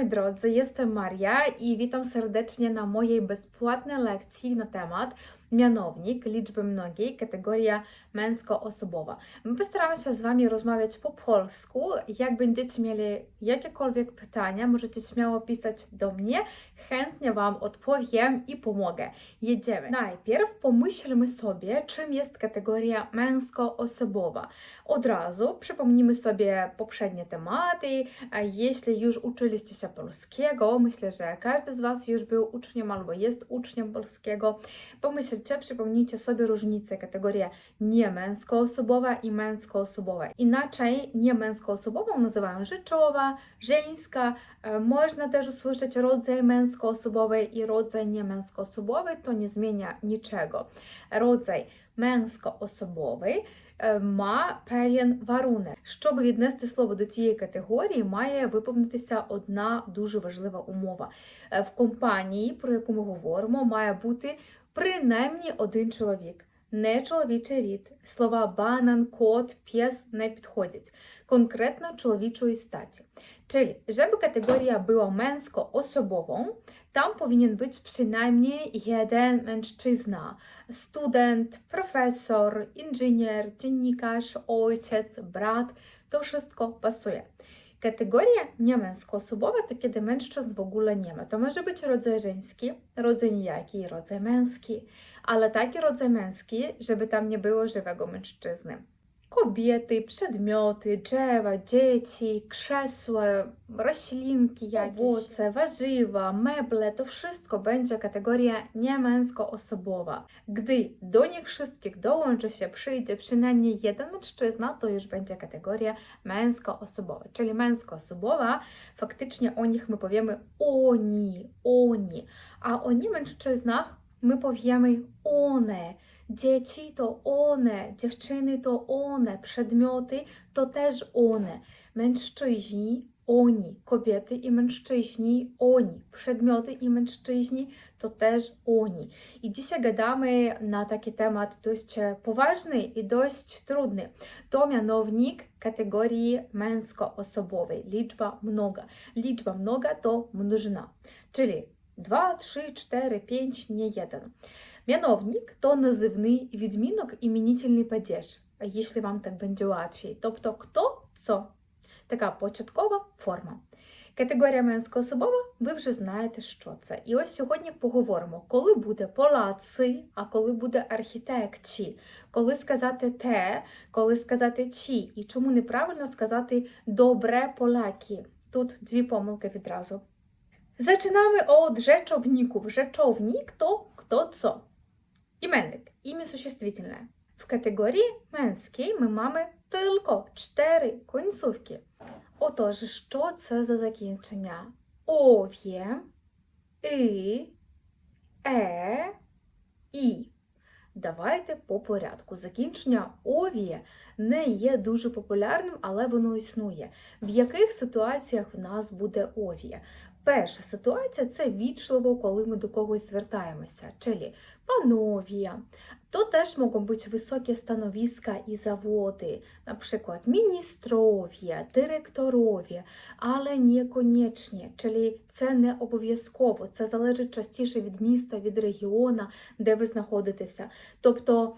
moi drodzy, jestem Maria i witam serdecznie na mojej bezpłatnej lekcji na temat mianownik liczby mnogiej, kategoria męsko-osobowa. My postaramy się z Wami rozmawiać po polsku. Jak będziecie mieli jakiekolwiek pytania, możecie śmiało pisać do mnie. Chętnie Wam odpowiem i pomogę. Jedziemy. Najpierw pomyślmy sobie, czym jest kategoria męsko-osobowa. Od razu przypomnimy sobie poprzednie tematy. Jeśli już uczyliście się polskiego, myślę, że każdy z Was już był uczniem albo jest uczniem polskiego, pomyślcie, przypomnijcie sobie różnicę kategoria niemęskoosobowa i męskoosobowa. Inaczej niemęskooosobową nazywają rzeczowa, żeńska. E, Można też usłyszeć rodzaj męskoosobowy i rodzaj niemęskoosobowy, to nie zmienia niczego. Rodzaj męskoosobowy е, ma pewien warunek. Щоб віднести слово до цієї категорії, має виповнитися одна дуже важлива умова. Е, В компанії, про яку ми говоримо, має бути принаймні один чоловік. Не чоловічий рід. Слова банан, кот, п'єс не підходять. Конкретно чоловічої статі. Czyli, żeby kategoria była męsko-osobową, tam powinien być przynajmniej jeden mężczyzna. Student, profesor, inżynier, dziennikarz, ojciec, brat. To wszystko pasuje. Kategoria niemęskoosobowa to kiedy mężczyzn w ogóle nie ma. To może być rodzaj żeński, rodzaj nijaki i rodzaj męski, ale taki rodzaj męski, żeby tam nie było żywego mężczyzny. Kobiety, przedmioty, drzewa, dzieci, krzesła, roślinki, jakieś, owoce, warzywa, meble, to wszystko będzie kategoria niemęskoosobowa. Gdy do nich wszystkich dołączy się, przyjdzie przynajmniej jeden mężczyzna, to już będzie kategoria męskoosobowa. Czyli męskoosobowa, faktycznie o nich my powiemy oni, oni, a o niemężczyznach my powiemy one. Dzieci to one, dziewczyny to one, przedmioty to też one, mężczyźni oni, kobiety i mężczyźni oni, przedmioty i mężczyźni to też oni. I dzisiaj gadamy na taki temat dość poważny i dość trudny. To mianownik kategorii męskoosobowej, liczba mnoga. Liczba mnoga to mnożyna, czyli 2, 3, 4, 5, nie 1. Mianownik to nazywny відмінок іменітельний падеж, Wam tak będzie łatwiej. Тобто хто, co. Така початкова форма. Категорія мęskoosobowa, ви вже знаєте, що це. І ось сьогодні поговоримо, коли буде палаци, а коли буде архітекчі, коли сказати те, коли сказати чі, і чому неправильно сказати добре поляки. Тут дві помилки відразу. Zaczynamy od rzeczowników. Rzeczownik to kto co. Imennik, imię существительне. W kategorii męskiej my mamy tylko cztery końcówki. Отож, що це за закінчення? Ов'є, и, е, і. Давайте по порядку. Закінчення овіє не є дуже популярним, але воно існує. В яких ситуаціях в нас буде овіє? Перша ситуація це вічливо, коли ми до когось звертаємося, чилі пановія. То теж можуть бути високі становіска і заводи, наприклад, міністров'я, директоров'я, але не конечні, чилі це не обов'язково, це залежить частіше від міста, від регіону, де ви знаходитеся. Тобто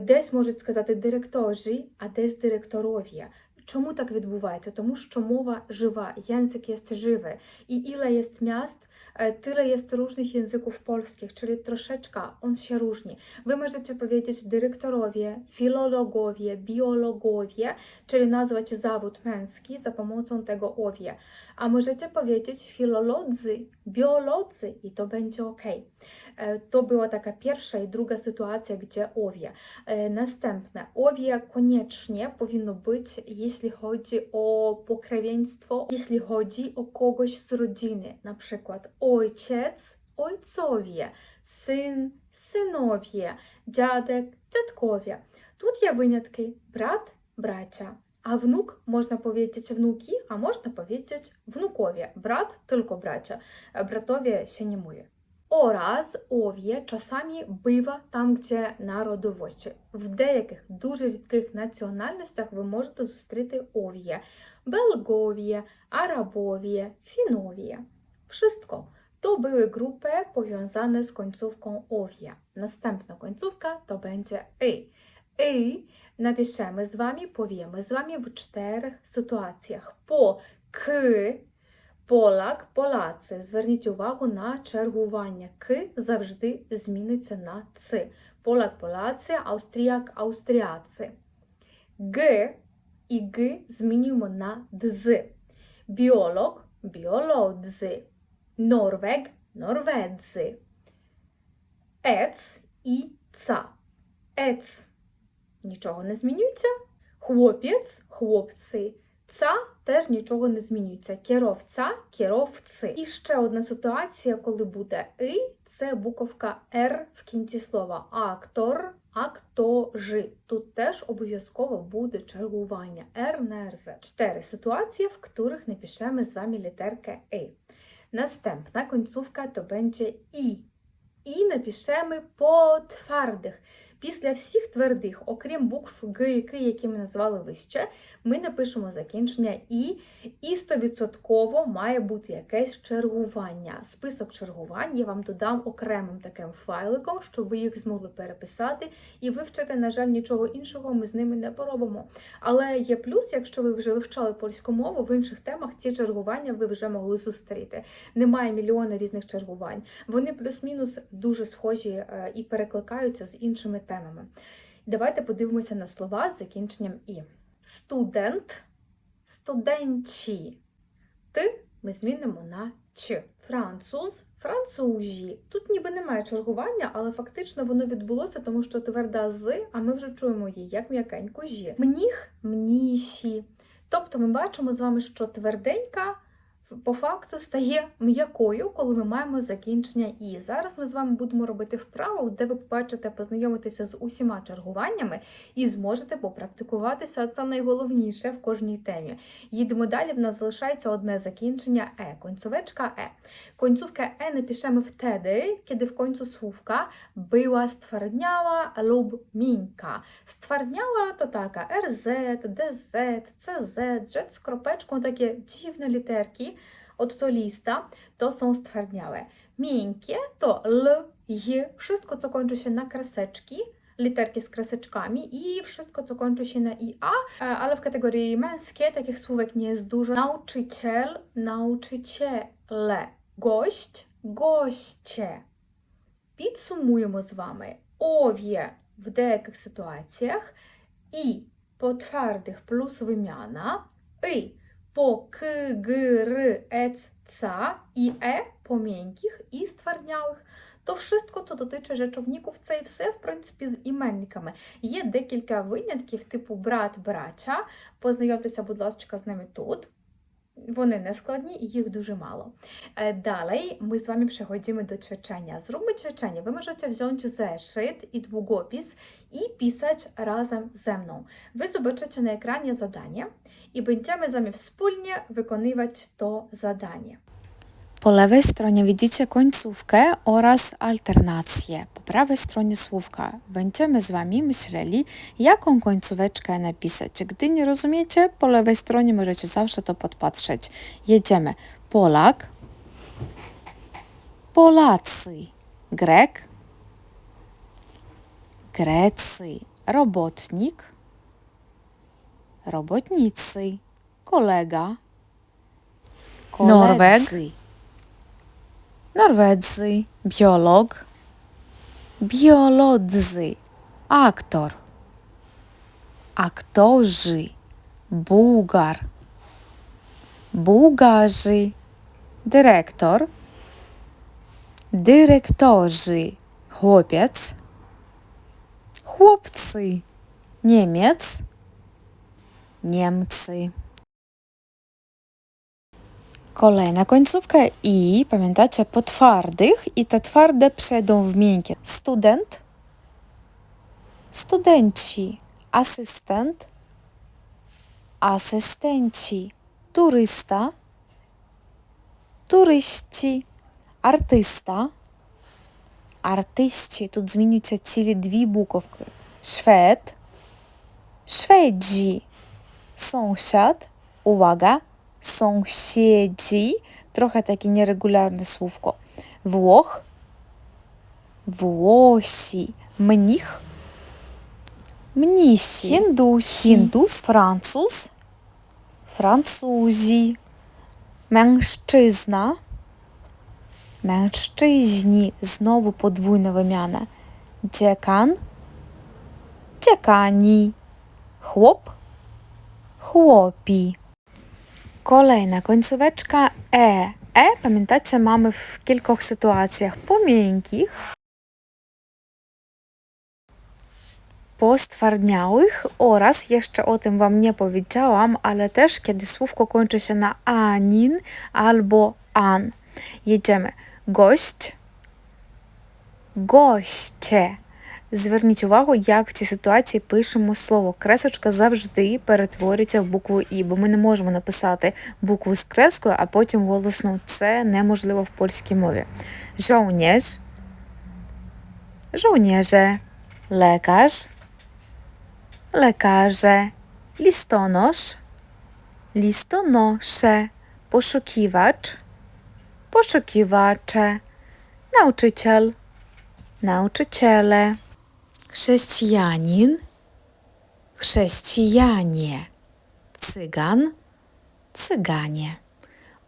десь можуть сказати директорі, а десь директоров'я. Чому так відбувається? Тому що мова жива, język jest żywy. I ile jest miast, e, tyle jest różnych języków polskich, czyli troszeczkę on się różni. Wy możecie powiedzieć dyrektorowie, filologowie, biologowie, czyli nazwać zawód męski za pomocą tego owie. A możecie powiedzieć filolodzy, biolodzy i to będzie ok. E, To była taka pierwsza i druga sytuacja, gdzie owie. E, Następne. Owie koniecznie powinno być, jeśli chodzi o pokrewieństwo, jeśli chodzi o kogoś z rodziny, na przykład ojciec, ojcowie, syn, synowie, dziadek, dziadkowie. Тут є винятки брат, браття. А внук можна powiedzieć внуки, а можна powiedzieć внукові. Брат tylko браття. Братові ще не mówię. Oraz ов'є czasami bywa там, gdzie народовощі. В деяких дуже рідких національностях ви можете зустріти ов'є, белгов'є, арабов'є, фінов'є. Wszystko. To były grupy powiązane z końcówką owie. Następna końcówka to będzie y. Y napiszemy z Wami, powiemy z Wami w czterech sytuacjach. Po к, Полак, Polacy. Зверніть увагу на чергування. К завжди зміниться на ц. Полак, Polacy, Австріяк, Австріаці. Г і Г змінюємо на дз. Біолог, біолодзи. Норвег, норведзи. Ец і ца. Ец нічого не змінюється. Хлопець, хлопці. Ця теж нічого не змінюється. Керовця, керовці. І ще одна ситуація, коли буде и, це буковка Р в кінці слова. Актор, актожи. Тут теж обов'язково буде чергування. Р на РЗ. Чотири ситуації, в яких напишемо з вами літерkę И. Następna końcówka to będzie i. І напишемо по твардих. Після всіх твердих, окрім букв Г і К, які ми назвали вище, ми напишемо закінчення І, і 100% має бути якесь чергування. Список чергувань я вам додам окремим таким файликом, щоб ви їх змогли переписати і вивчити, на жаль, нічого іншого ми з ними не поробимо. Але є плюс, якщо ви вже вивчали польську мову, в інших темах ці чергування ви вже могли зустріти. Немає мільйона різних чергувань. Вони плюс-мінус дуже схожі е, і перекликаються з іншими темами. Давайте подивимося на слова з закінченням і. Студент, студенчі. Ти ми змінимо на ч. Француз, францужі. Тут ніби немає чергування, але фактично воно відбулося, тому що тверда з, а ми вже чуємо її як м'якенько жі. Мніх, мніші. Тобто ми бачимо з вами, що тверденька по факту стає м'якою, коли ми маємо закінчення і. Зараз ми з вами будемо робити вправу, де ви побачите, познайомитися з усіма чергуваннями і зможете попрактикуватися. Це найголовніше в кожній темі. Їдемо далі. В нас залишається одне закінчення е. Końcóweczka е. Końcówkę e napiszemy wtedy, kiedy w końcu słówka była stwardniała lub miękka. Stwardniała taka RZ, DZ, CZ, Z z kropeczką, takie dziwne literki od to lista, to są stwardniałe. Miękkie to L, J, wszystko co kończy się na kreseczki, literki z kreseczkami i wszystko co kończy się na IA, ale w kategorii męskie takich słówek nie jest dużo. Nauczyciel, nauczyciele, gość, goście. Підсумуємо з вами ов'є в деяких ситуаціях і по твердих плюс вим'яна, і по к, г, р, ец, ца і е по miękkich і stwardniałych. То wszystko, co dotyczy це і все, в принципі, з іменниками. Є декілька винятків, типу брат, брача. Познайомтеся, будь ласка, з ними тут. Вони не складні і їх дуже мало. Dalej my z Wami przechodzimy do ćwiczenia. Zróbmy ćwiczenie. Wy możecie wziąć zeszyt i długopis i pisać razem ze mną. Wy zobaczycie na ekranie zadanie i będziemy z Wami wspólnie wykonywać to zadanie. Po lewej stronie widzicie końcówkę oraz alternację. Po prawej stronie słówka będziemy z Wami myśleli, jaką końcóweczkę napisać. Gdy nie rozumiecie, po lewej stronie możecie zawsze to podpatrzeć. Jedziemy. Polak, Polacy, Grek, Grecy, robotnik, robotnicy, kolega, Norweg. Norwedzy, biolog, biolodzy, aktor, aktorzy, Bułgar, Bułgarzy, dyrektor, dyrektorzy, chłopiec, chłopcy, Niemiec, Niemcy. Kolejna końcówka i pamiętacie po twardych i te twarde przejdą w miękkie. Student, studenci, asystent, asystenci, turysta, turyści, artysta, артисті. Тут змінюються цілі дві буковки. Швед, шведжі, sąsiad, uwaga, sąsiedzi, trochę takie nierregularne słówko. Włoch, Włosi, mnich, mnisi, Hindusi, Hindus, Francuz, Francuzi, mężczyzna, mężczyźni, znowu podwójne wymiana. Dziekan, dziekani, chłop, chłopi. Kolejna końcóweczka e. E, pamiętacie, mamy w kilku sytuacjach po miękkich, po stwardniałych oraz, jeszcze o tym Wam nie powiedziałam, ale też kiedy słówko kończy się na anin albo an. Jedziemy. Gość, goście. Зверніть увагу, як в цій ситуації пишемо слово. Кресочка завжди перетворюється в букву І, бо ми не можемо написати букву з крескою, а потім голосно. Це неможливо в польській мові. Żołnierz, żołnierze, lekarz, lekarze, listonosz, listonosze, poszukiwacz, poszukiwacze, nauczyciel, nauczyciele, chrześcijanin, chrześcijanie, cygan, cyganie.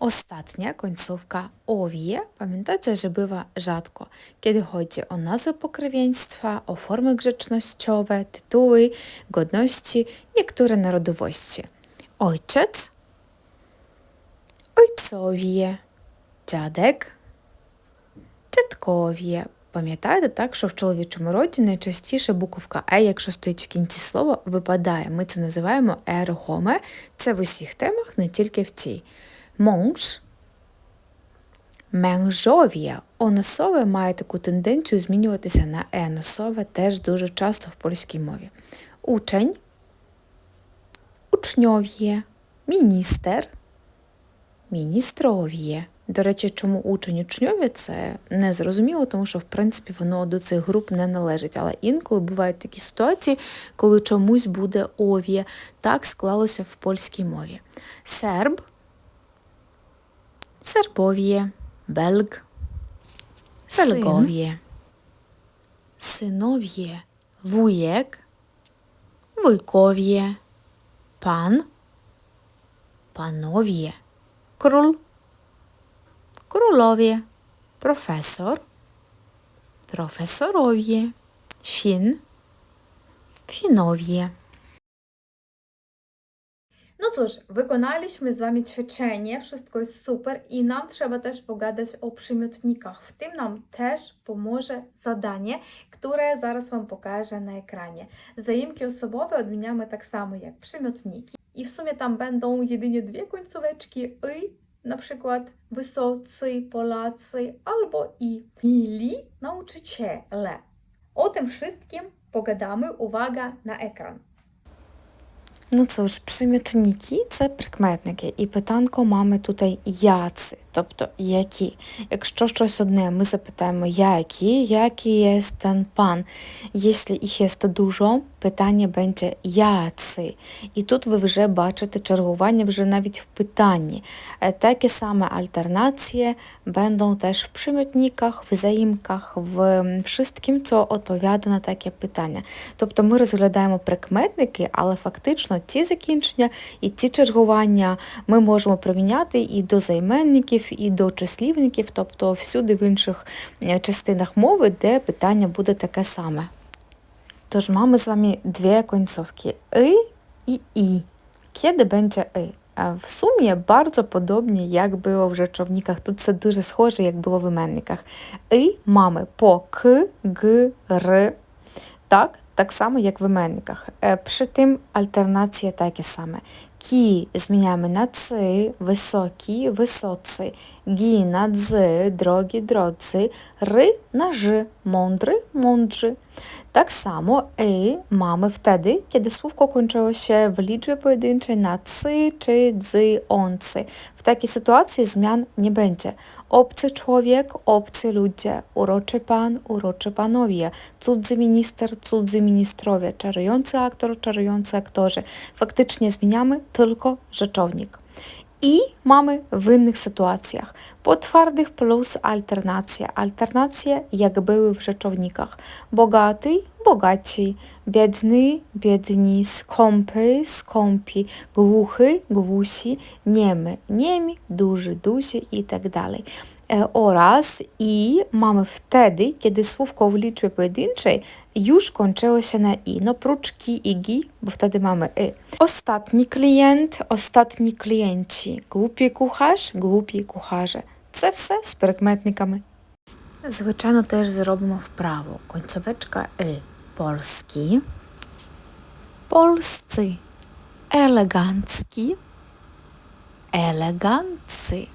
Ostatnia końcówka. Owie, pamiętacie, że bywa rzadko, kiedy chodzi o nazwy pokrewieństwa, o formy grzecznościowe, tytuły, godności, niektóre narodowości. Ojciec, ojcowie, dziadek, dziadkowie. Пам'ятаєте так, що в чоловічому роді найчастіше буковка Е, якщо стоїть в кінці слова, випадає. Ми це називаємо ерохоме. Це в усіх темах, не тільки в цій. Мąż, Мężов'я. Оносове має таку тенденцію змінюватися на еносове теж дуже часто в польській мові. Учень, учньов'є, міністер, міністров'є. До речі, чому учень учньові це не зрозуміло, тому що в принципі воно до цих груп не належить. Але інколи бувають такі ситуації, коли чомусь буде ов'є. Так склалося в польській мові. Серб, сербов'є, бельг, Belgowie. Synowie, wujek, wujkowie, pan, panowie, król, królowie, profesor, profesorowie, fin, finowie. No cóż, wykonaliśmy z Wami ćwiczenie, wszystko jest super i nam trzeba też pogadać o przymiotnikach. W tym nam też pomoże zadanie, które zaraz Wam pokażę na ekranie. Zaimki osobowe odmieniamy tak samo jak przymiotniki. I w sumie tam będą jedynie dwie końcóweczki y, na przykład wysocy, Polacy albo i mili nauczyciele. O tym wszystkim pogadamy, uwaga, na ekran. Ну cóż, przymiotniki це прикметники, і питанко мами тут яци, Тобто які. Якщо щось одне, ми запитаємо які, який є ten пан. Якщо їх є дуже, питання буде яци. І тут ви вже бачите чергування вже навіть в питанні. Е, Такі саме альтернації będą теж в przymiotnikach, в заїмках, в wszystkim, co odpowiada на таке питання. Тобто ми розглядаємо прикметники, але фактично ті закінчення і ті чергування ми можемо приміняти і до займенників, і до числівників, тобто всюди в інших е, частинах мови, де питання буде таке саме. Tож mamy z wami dwie końcówki y i i. Kiedy będzie w sumie bardzo podobnie jak było w rzeczownikach. Тут це дуже схоже, як було в іменниках. И mamy по к, г, р. Так, так само, як в іменниках. Е, Przy tym alternacje takie same. ki zmieniamy na cy, wysoki, wysocy. Gi na dzy, drogi, drodzy. Ry na ży, mądry, mądrzy. Tak samo y mamy wtedy, kiedy słówko kończyło się w liczbie pojedynczej na cy czy dzy, oncy. W takiej sytuacji zmian nie będzie. Obcy człowiek, obcy ludzie, uroczy pan, uroczy panowie, cudzy minister, cudzy ministrowie, czarujący aktor, czarujący aktorzy. Faktycznie zmieniamy tylko rzeczownik. I mamy w innych sytuacjach. Po twardych plus alternacja. Alternacje jak były w rzeczownikach. Bogaty, bogaci, biedny, biedni, skąpy, skąpi, głuchy, głusi, niemy, niemi, duży, duzi i tak dalej. E, Oraz i mamy wtedy, kiedy słówko w liczbie pojedynczej już kończyło się na i. No prócz ki i gi, bo wtedy mamy y. Ostatni klient, ostatni klienci. Głupi kucharz, głupi kucharze. Це все з прикметниками. Звичайно, теж зробимо вправо. Końcóweczka y. Polski. Polscy. Elegancki. Elegancy.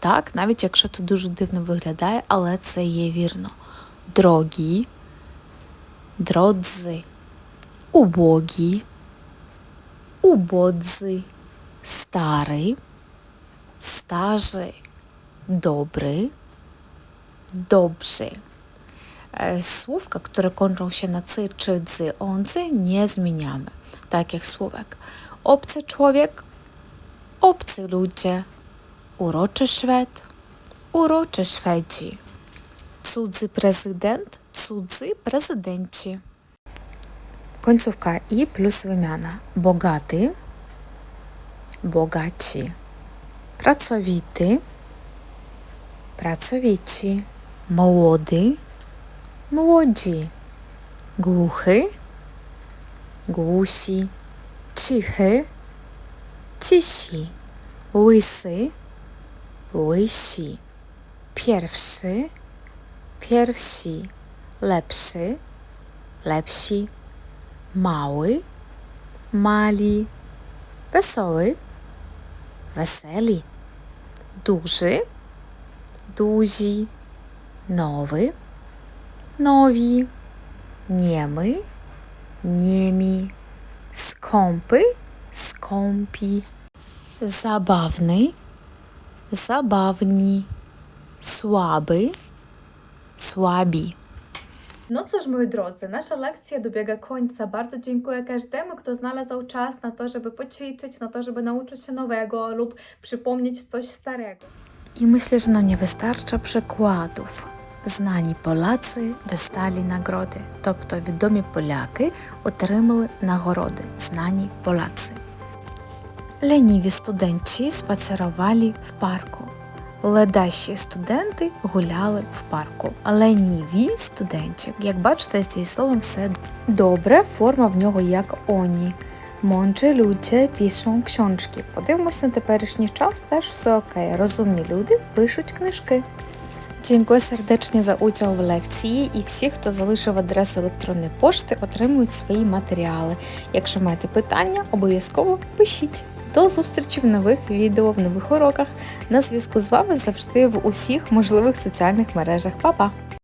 Так, навіть якщо це дуже дивно виглядає, але це є вірно. Дрогі, дродзи, убогі, убодзи, старий, стажий, добрий, dobrzy. E, Słówka, które kończą się na cy czy dzy, oncy nie zmieniamy. Takich słówek. Obcy człowiek, obcy ludzie, uroczy Szwed, uroczy Szwedzi. Cudzy prezydent, cudzy prezydenci. Końcówka i plus wymiana. Bogaty, bogaci. Pracowity, pracowici. Młody, młodzi. Głuchy, głusi. Cichy, cisi. Łysy, łysi. Pierwszy, pierwsi. Lepszy, lepsi. Mały, mali. Wesoły, weseli. Duży, duzi. Nowy, nowi. Niemy, niemi. Skąpy, skąpi. Zabawny, zabawni. Słaby, słabi. No cóż, moi drodzy, nasza lekcja dobiega końca. Bardzo dziękuję każdemu, kto znalazł czas na to, żeby poćwiczyć, na to, żeby nauczyć się nowego lub przypomnieć coś starego. I myślę, że nam nie wystarcza przykładów. Знani Polacy dostali nagrody, тобто відомі поляки отримали нагороди. Знані Polacy. Лініві студенти спацерували в парку. Ледащі студенти гуляли в парку. Леніві студенти. Як бачите, з цією словом все добре. Форма в нього як оні. Mądrzy ludzie piszą książki. Подивимось на теперішній час, теж все окей. Розумні люди пишуть книжки. Дякую сердечно за участь в лекції і всі, хто залишив адресу електронної пошти, отримують свої матеріали. Якщо маєте питання, обов'язково пишіть. До зустрічі в нових відео, в нових уроках. На зв'язку з вами завжди в усіх можливих соціальних мережах. Па-па!